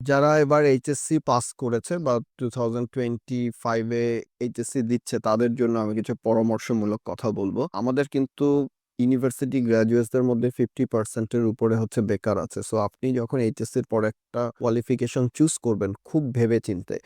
যারা এবার HSC pass করেছে বা টু থাউজেন্ড টোয়েন্টি ফাইভে এইচএসসি দিচ্ছে, তাদের জন্য আমি কিছু পরামর্শমূলক কথা বলব। আমাদের কিন্তু ইউনিভার্সিটি গ্র্যাজুয়েটসদের মধ্যে ফিফটি পার্সেন্টের উপরে হচ্ছে বেকার আছে। সো আপনি যখন এইচএসসির পর একটা কোয়ালিফিকেশন চুজ করবেন, খুব ভেবে-চিন্তে।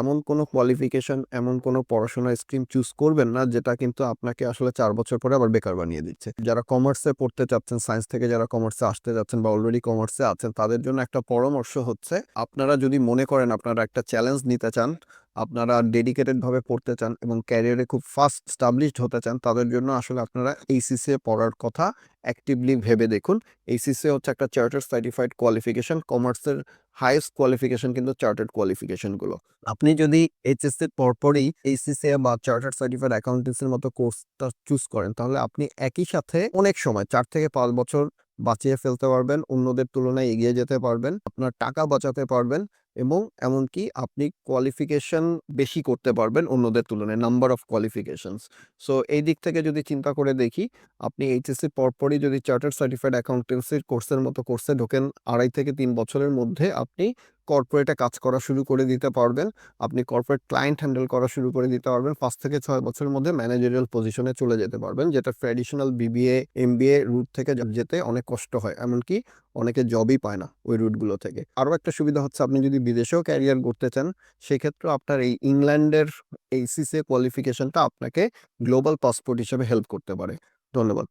এমন কোনো কোয়ালিফিকেশন, এমন কোনো পড়াশোনার স্ট্রিম চুজ করবেন না যেটা কিন্তু আপনাকে আসলে ৪ বছর পরে আবার বেকার বানিয়ে দিচ্ছে। যারা কমার্সে পড়তে চাচ্ছেন, সায়েন্স থেকে যারা কমার্সে আসতে যাচ্ছেন বা অলরেডি কমার্সে আছেন তাদের জন্য একটা পরামর্শ হচ্ছে আপনারা যদি মনে করেন আপনারা একটা চ্যালেঞ্জ নিতে চান, আপনারা ডেডিকেটেড ভাবে পড়তে চান এবং ক্যারিয়ারে খুব ফাস্ট এস্টাবলিশড হতে চান তাদের জন্য আসলে আপনারা এইচএসসি পড়ার কথা অ্যাক্টিভলি ভেবে দেখুন। এইচএসসি হচ্ছে একটা চার্টার সার্টিফাইড কোয়ালিফিকেশন। কমার্সের হাইয়েস্ট কোয়ালিফিকেশন কিন্তু চার্টার্ড কোয়ালিফিকেশনগুলো আপনি যদি এইচএসসির পরপরই এইচসিসিএ বা চার্টার্ড সার্টিফাইড অ্যাকাউন্টেন্সির মতো কোর্সটা চুজ করেন, তাহলে আপনি একই সাথে অনেক সময়, চার থেকে পাঁচ বছর বাঁচিয়ে ফেলতে পারবেন। অন্যদের তুলনায় এগিয়ে যেতে পারবেন। আপনার টাকা বাঁচাতে পারবেন এবং এমনকি আপনি কোয়ালিফিকেশন বেশি করতে পারবেন অন্যদের তুলনায় নাম্বার অফ কোয়ালিফিকেশনস। সো এই দিক থেকে যদি চিন্তা করে দেখি, আপনি এইচএসসি পরপরই যদি চার্টার্ড সার্টিফাইড অ্যাকাউন্টেন্সির কোর্সের মতো কোর্সে ঢোকেন ২.৫ থেকে তিন বছরের মধ্যে আপনি কর্পোরেটে কাজ করা শুরু করে দিতে পারবেন। আপনি কর্পোরেট ক্লায়েন্ট হ্যান্ডেল করা শুরু করে দিতে পারবেন। পাঁচ থেকে ছয় বছরের মধ্যে ম্যানেজারিয়াল পজিশনে চলে যেতে পারবেন। যেটা ট্র্যাডিশনাল বিবিএ, এমবিএ রুট থেকে যেতে অনেক কষ্ট হয়। এমনকি অনেকে জবই পায় না ওই রুটগুলো থেকে। আরও একটা সুবিধা হচ্ছে আপনি যদি বিদেশেও ক্যারিয়ার করতে চান সেক্ষেত্রে আপনার এই ইংল্যান্ডের এইচসিসিএ কোয়ালিফিকেশনটা আপনাকে গ্লোবাল পাসপোর্ট হিসেবে হেল্প করতে পারে। ধন্যবাদ।